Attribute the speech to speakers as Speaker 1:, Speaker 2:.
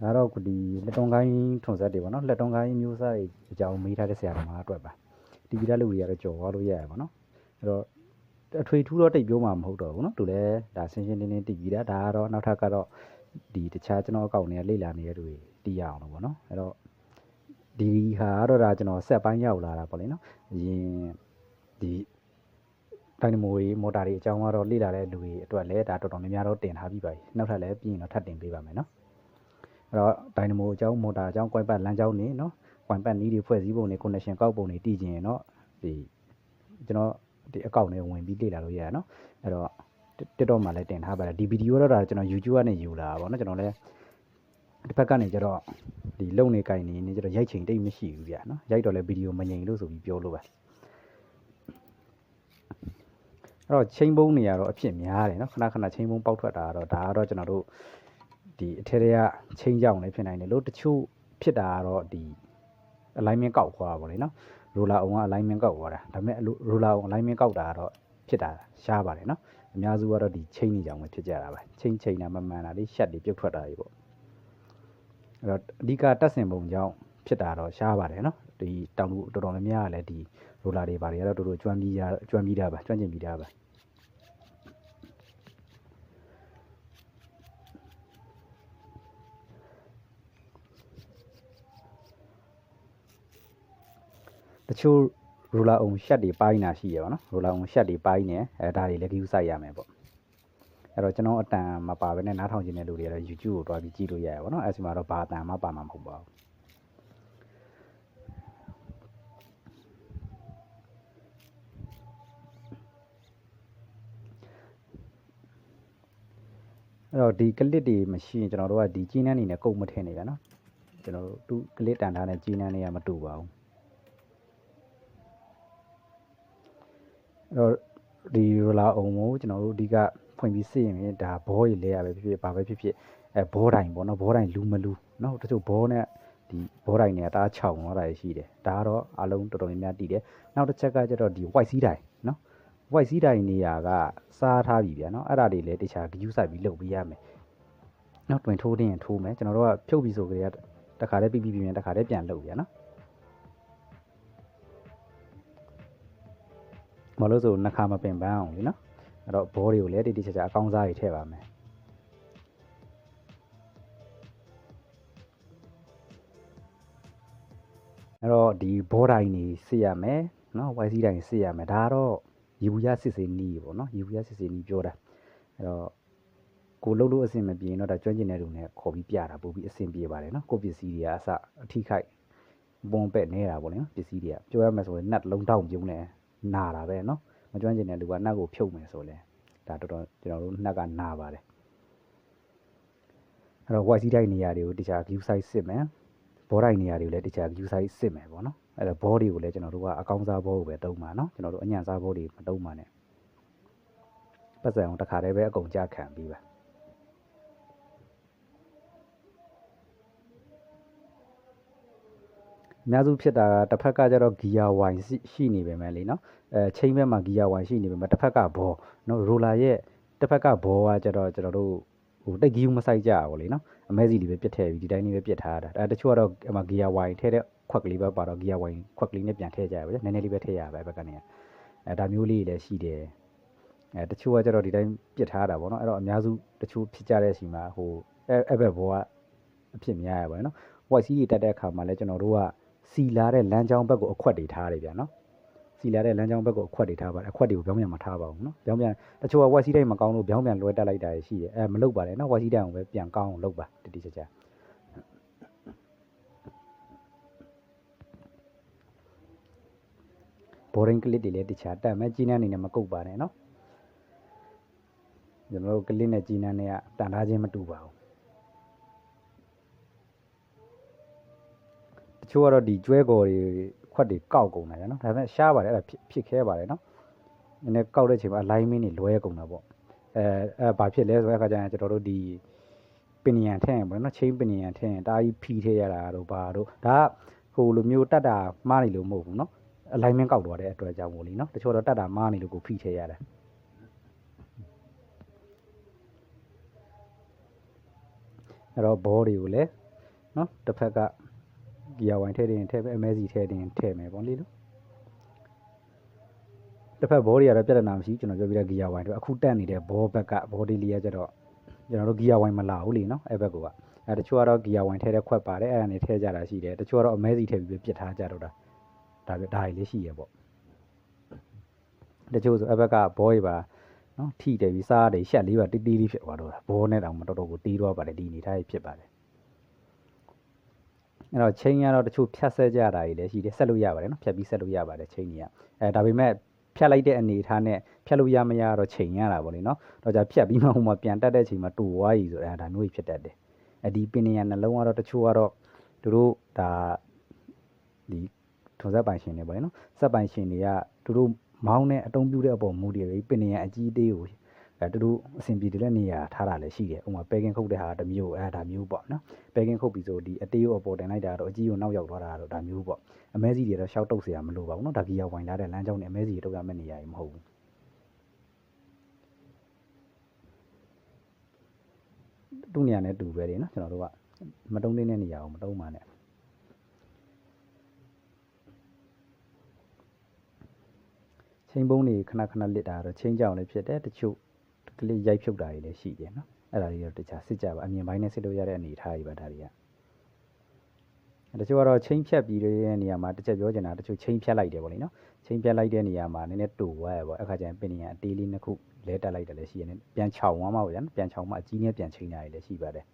Speaker 1: ဒါတော့ဒီလက်တုံးကိုင်းထွန်ဆက်တွေပေါ့နော်လက်တုံးကိုင်းမျိုးစားတွေအကြောင်းမေးထားတဲ့ဆရာတော်မှာအတွက်ပါတီဗီတက်လူတွေကတော့ကြော်သွားလို့ရရပါတော့အဲ့တော့အထွေထူးတော့တိတ်ပြောမှာမဟုတ်တော့ဘူးနော်သူလည်းဒါရှင်းရှင်းလင်းလင်းတီဗီတာဒါကတော့နောက်ထပ်ကတော့ဒီတခြားကျွန်တော်အကောင့်တွေကလေ့လာနေတဲ့လူတွေတီးရအောင်လို့ပေါ့နော်အဲ့တော့ဒီဟာကတော့ဒါကျွန်တော်ဆက်ပိုင်းရောက်လာတာပေါ့လေနော်အရင်ဒီဒိုင်နမိုတွေမော်တာတွေအကြောင်းကတော့လေ့လာတဲ့လူတွေအတွက်လည်းဒါတော်တော်များများတော့တင်ထားပြီးပါပြီနောက်ထပ်လည်းပြီးရင်တော့ထပ်တင်ပေးပါမယ်နော် အဲ့တော့ဒိုင်နမိုအကြောင်းမော်တာအကြောင်းကွိုင်ပတ်လမ်းကြောင်းနေနော်ကွိုင်ပတ်နီးတွေဖွဲ့စည်းပုံတွေ connection ကောက်ပုံတွေတည်ကျင်ရင်တော့ဒီကျွန်တော်ဒီအကောင့်နဲ့ဝင်ပြီးလေ့လာလို့ရရနော်အဲ့တော့ TikTok မှာလည်းတင်ထားပါတယ်ဒီဗီဒီယိုတော့ဒါကျွန်တော် YouTube ကနေယူလာတာပေါ့နော်ကျွန်တော်လည်းတစ်ဖက်ကနေကျတော့ဒီလုံနေကြိုင်နေနေကျတော့ရိုက်ချိန်တိတ်မရှိဘူးဗျာနော်ရိုက်တော့လည်းဗီဒီယိုမငြိမ်လို့ဆိုပြီးပြောလို့ပါအဲ့တော့ချိန်ပုံးနေရတော့အဖြစ်များတယ်နော်ခဏခဏချိန်ပုံးပေါက်ထွက်တာကတော့ဒါကတော့ကျွန်တော်တို့ ဒီအထက်တွေကချိန်ကြောင်လည်းဖြစ်နိုင်တယ်လို့တချို့ဖြစ်တာကတော့ဒီ alignment ကောက်ခွာပါလေနော် roller အောင်က alignment ကောက်ခွာတာဒါပေမဲ့ roller အောင် alignment ကောက်တာကတော့ဖြစ်တာရှားပါတယ်နော်အများစုကတော့ဒီချိန်နေကြောင်ပဲဖြစ်ကြတာပဲချိန်ချိန်တာမမှန်တာလေးရှက်တွေပြုတ်ထွက်တာတွေပေါ့အဲ့တော့အဓိကတက်စင်ပုံကြောင့်ဖြစ်တာတော့ရှားပါတယ်နော်ဒီတောင်လူတော်တော်များများကလည်းဒီ roller တွေဘာတွေကတော့တော်တော်ကျွမ်းပြီးရကျွမ်းပြီးတာပါကျွမ်းကျင်ပြီးတာပါ ချို့ရူလာအောင်ရှက်တွေပိုင်းတာရှိရပါတော့ရူလာအောင်ရှက်တွေပိုင်းနေအဲဒါတွေလည်း view စိုက်ရမယ်ပေါ့အဲ့တော့ကျွန်တော်အတန်မပါဘဲနဲ့နားထောင်ခြင်းတဲ့လူတွေကတော့ YouTube ကိုတွားပြီးကြည့်လို့ရရပါတော့အဲ့ဒီမှာတော့ဘာအတန်မှပါမှာမဟုတ်ပါဘူးအဲ့တော့ဒီ clip တွေမရှိရင်ကျွန်တော်တို့ကဒီကြီးနှန်းနေနဲ့ကုန်မထင်နေပြန်နော်ကျွန်တော်တို့သူ clip တန်ထားတဲ့ကြီးနှန်းတွေကမတူပါဘူး အဲ့တော့ဒီရလာအောင်ကိုကျွန်တော်တို့အဓိကဖွင့်ပြီးစစ်ရင်ဒါဘောကြီးလဲရပဲဖြစ်ဖြစ်ဘာပဲဖြစ်ဖြစ်အဲဘောတိုင်ပေါ့နော်ဘောတိုင်လူမလူနော်တချို့ဘောနဲ့ဒီဘောတိုင်တွေကတအားခြောက်သွားတာရှိတယ်ဒါကတော့အလုံးတော်တော်များများတည်တယ်နောက်တစ်ချက်ကကျတော့ဒီ white စီးတိုင်နော် white စီးတိုင်နေရာကစားထားပြီဗျာနော်အဲ့ဒါတွေလည်းတခြား view စိုက်ပြီးလုပ်ပေးရမယ်နော်တွင်ထိုးတင်ရင်ထိုးမယ်ကျွန်တော်တို့ကဖြုတ်ပြီးဆိုကြရတခါတည်းပြီးပြီးပြန်တခါတည်းပြန်လုပ်ဗျာနော် မလို့ဆိုနှစ်ခါမပင်ပန်းအောင်လीနော်အဲ့တော့ဘောတွေကိုလည်းတိတိကျကျအကောင်းစားတွေထည့်ပါမယ်အဲ့တော့ဒီဘောတိုင်းနေစစ်ရမယ်နော် YC တိုင်းစစ်ရမယ်ဒါကတော့ရီဘူးရစစ်စေးနီးပေါ့နော်ရီဘူးရစစ်စေးနီးပြောတာအဲ့တော့ကိုလှုပ်လို့အဆင်မပြေရင်တော့ဒါကျွမ်းကျင်တဲ့လူနဲ့ခေါ်ပြီးပြတာပို့ပြီးအဆင်ပြေပါတယ်နော်ကိုပစ္စည်းတွေကအစအထိခိုက်ပုံပက်နေတာပေါ့လေနော်ပစ္စည်းတွေကပြောရမယ်ဆိုရင်နတ်လုံးတောင်ပြုံးနေ နာတာပဲနော်မကျွမ်းကျင်တဲ့လူကနှက်ကိုဖြုတ်မယ်ဆိုလဲဒါတော်တော်ကျွန်တော်တို့နှက်ကနာပါတယ်အဲ့တော့ white တိုင်းနေရာတွေကိုတခြား view size စစ်မယ်ဘောတိုင်းနေရာတွေကိုလည်းတခြား view size စစ်မယ်ပေါ့နော်အဲ့တော့ဘောတွေကိုလည်းကျွန်တော်တို့ကအကောင်းစားဘောကိုပဲသုံးပါနော်ကျွန်တော်တို့အညံ့စားဘောတွေမသုံးပါနဲ့ပတ်စံအောင်တစ်ခါတည်းပဲအကုန်ကြခံပြီးပါ အများစုဖြစ်တာကတစ်ဖက်ကကျတော့ gear wire ရှိနေပေမဲ့လေနော်အဲချိန်ဘက်မှာ gear wire ရှိနေပေမဲ့တစ်ဖက်ကဘောနော် roller ရဲ့တစ်ဖက်ကဘောကကျတော့ကျွန်တော်တို့ဟိုတိတ်ကြီးမဆိုင်ကြဘူးလေနော်အမဲစီလေးပဲပြစ်ထည့်ပြီးဒီတိုင်းလေးပဲပြစ်ထားတာအဲတချို့ကတော့အမ gear wire ထည့်တဲ့ခွက်ကလေးပဲပါတော့ gear wire ခွက်ကလေးနဲ့ပြန်ထည့်ကြရပါလေနည်းနည်းလေးပဲထည့်ရပါပဲဘက်ကနေအဲဒါမျိုးလေးတွေလည်းရှိတယ်အဲတချို့ကကျတော့ဒီတိုင်းပြစ်ထားတာပေါ့နော်အဲ့တော့အများစုတချို့ဖြစ်ကြတဲ့အချိန်မှာဟိုအဲ့ဘက်ဘောကအဖြစ်များရပါတယ်နော် white sea တွေတက်တဲ့အခါမှာလည်းကျွန်တော်တို့က စီလာတဲ့လမ်းကြောင်းဘက်ကိုအခွက်တွေထားတယ်ဗျာနော်စီလာတဲ့လမ်းကြောင်းဘက်ကိုအခွက်တွေထားပါတယ်အခွက်တွေကိုပြောင်းပြန်မထားပါဘူးနော်ပြောင်းပြန်တချို့က white စီးတိုင်းမကောင်းလို့ပြောင်းပြန်လွှဲတက်လိုက်တာရှိတယ်အဲမလုပ်ပါနဲ့နော် white စီးတိုင်းကိုပဲပြန်ကောင်းအောင်လုပ်ပါတတိကျကျဘောရင်ကလစ်တွေလည်းတခြားတက်မယ်ကြီးနှန်းနေနဲ့မကုတ်ပါနဲ့နော်ကျွန်တော်တို့ကလစ်နဲ့ကြီးနှန်းနဲ့ကတန်ထားခြင်းမတူပါဘူး ချို့ကတော့ဒီကျွဲကော်တွေခွက်တွေကောက်ကုန်တာနော်ဒါပေမဲ့ရှားပါတယ်အဲ့ဒါဖြစ်ဖြစ်ခဲပါတယ်နော်နည်းနည်းကောက်တဲ့ချိန်မှာ alignment တွေလွဲကုန်တာပေါ့အဲအဲဘာဖြစ်လဲဆိုတဲ့အခါကျရင်ကျွန်တော်တို့ဒီပင်နံထည့်ရင်ပေါ့နော်ချင်းပင်နံထည့်ရင်တာကြီးဖီထည့်ရတာတို့ဘာတို့ဒါကဟိုလိုမျိုးတတ်တာမှားနေလို့မဟုတ်ဘူးနော် alignment ကောက်သွားတဲ့အတွက်ကြောင့်မို့လीနော်တချို့တော့တတ်တာမှားနေလို့ကိုဖီထည့်ရတယ်အဲ့တော့ဘောတွေကိုလည်းနော်တစ်ဖက်က ဂီယာဝိုင်ထည့်တင်ထည့်ပဲ MSC ထည့်တင်ထည့်မယ်ပေါ့လေလို့တစ်ဖက်ဘောတွေကတော့ပြဿနာမရှိဘူးကျွန်တော်ပြောပြတဲ့ဂီယာဝိုင်တွေအခုတက်နေတဲ့ဘောဘက်ကဘောဒီလီကကျတော့ကျွန်တော်တို့ဂီယာဝိုင်မလာဘူးလေနော်အဲ့ဘက်ကကအဲ့တချို့ကတော့ဂီယာဝိုင်ထည့်တဲ့ခွက်ပါတယ်အဲ့ဒါနေထည့်ကြတာရှိတယ်တချို့ကတော့ MSC ထည့်ပြီးပြစ်ထားကြတော့တာဒါပြဒါတွေလည်းရှိရပေါ့တချို့ဆိုအဲ့ဘက်ကဘောတွေပါနော်ထိတယ်ပြီးစားတယ်ရှက်လေးပါတီးတီးလေးဖြစ်သွားတော့တာဘောနဲ့တောင်မတော်တော်ကိုတီးတော့ပါတယ်ဒီအနေထားကြီးဖြစ်ပါတယ် အဲ့တော့ချိန်ကတော့တချို့ဖြတ်ဆက်ကြတာကြီးလည်းရှိတယ်ဆက်လို့ရပါတယ်နော်ဖြတ်ပြီးဆက်လို့ရပါတယ်ချိန်ကြီးကအဲဒါပေမဲ့ဖြတ်လိုက်တဲ့အနေအထားနဲ့ဖြတ်လို့ရမရတော့ချိန်ရတာပေါ့လေနော်တော့じゃဖြတ်ပြီးမှဟိုမှာပြန်တက်တဲ့ချိန်မှာတူသွားပြီဆိုတော့အဲဒါမျိုးကြီးဖြစ်တတ်တယ်အဒီပင်နေရနှလုံးကတော့တချို့ကတော့သူတို့ဒါဒီထုံဆက်ပိုင်ရှင်တွေပေါ့လေနော်စက်ပိုင်ရှင်တွေကသူတို့မောင်းတဲ့အတုံးပြတဲ့အပေါ်မူတည်ပြီးပင်နေရအကြီးအသေးကို အဲသူတို့အဆင်ပြေတဲ့နေရာထားတာလည်းရှိတယ်ဥပမာပဲကင်းခုတ်တဲ့ဟာတစ်မျိုးအဲဒါမျိုးပေါ့နော် ပဲကင်းခုတ်ပြီးဆိုဒီအတေးကိုအပေါ်တင်လိုက်တာတော့အကြီးကိုနောက်ရောက်သွားတာတော့ဒါမျိုးပေါ့အမဲစီတွေတော့ရှောက်တုတ်เสียမလို့ပါဘူးเนาะဒါကြီးရောက်ဝိုင်လာတဲ့လမ်းကြောင်းနဲ့အမဲစီတွေတုတ်ရမယ့်နေရာကြီးမဟုတ်ဘူးသူ့နေရာနဲ့တူပဲလေเนาะကျွန်တော်တို့ကမတုံးတဲ့နေရာကိုမတုံးပါနဲ့ချင်းပုံးတွေခဏခဏလစ်တာတော့ချင်းကြောင်လည်းဖြစ်တယ်တချို့ ကလစ်ရိုက်ဖြုတ်တာတွေလည်းရှိတယ်နော်အဲ့ဒါတွေတော့တခြားစစ်ကြပါအမြင်ပိုင်းနဲ့စစ်လို့ရတဲ့အနေအထားတွေပါဒါတွေကတချို့ကတော့ချင်းဖြတ်ပြီးတဲ့နေရာမှာတစ်ချက်ပြောချင်တာတချို့ချင်းဖြတ်လိုက်တယ်ပေါ့လေနော်ချင်းဖြတ်လိုက်တဲ့နေရာမှာနည်းနည်းတူသွားရပေါ့အခါကျရင်ပင်ရအတေးလေးနှစ်ခုလဲတက်လိုက်တယ်လည်းရှိရတယ်ပြန်ချောင်းသွားမှာပေါ့ဗျာပြန်ချောင်းမှာအကြီးနဲ့ပြန်ချိန်တာတွေလည်းရှိပါတယ်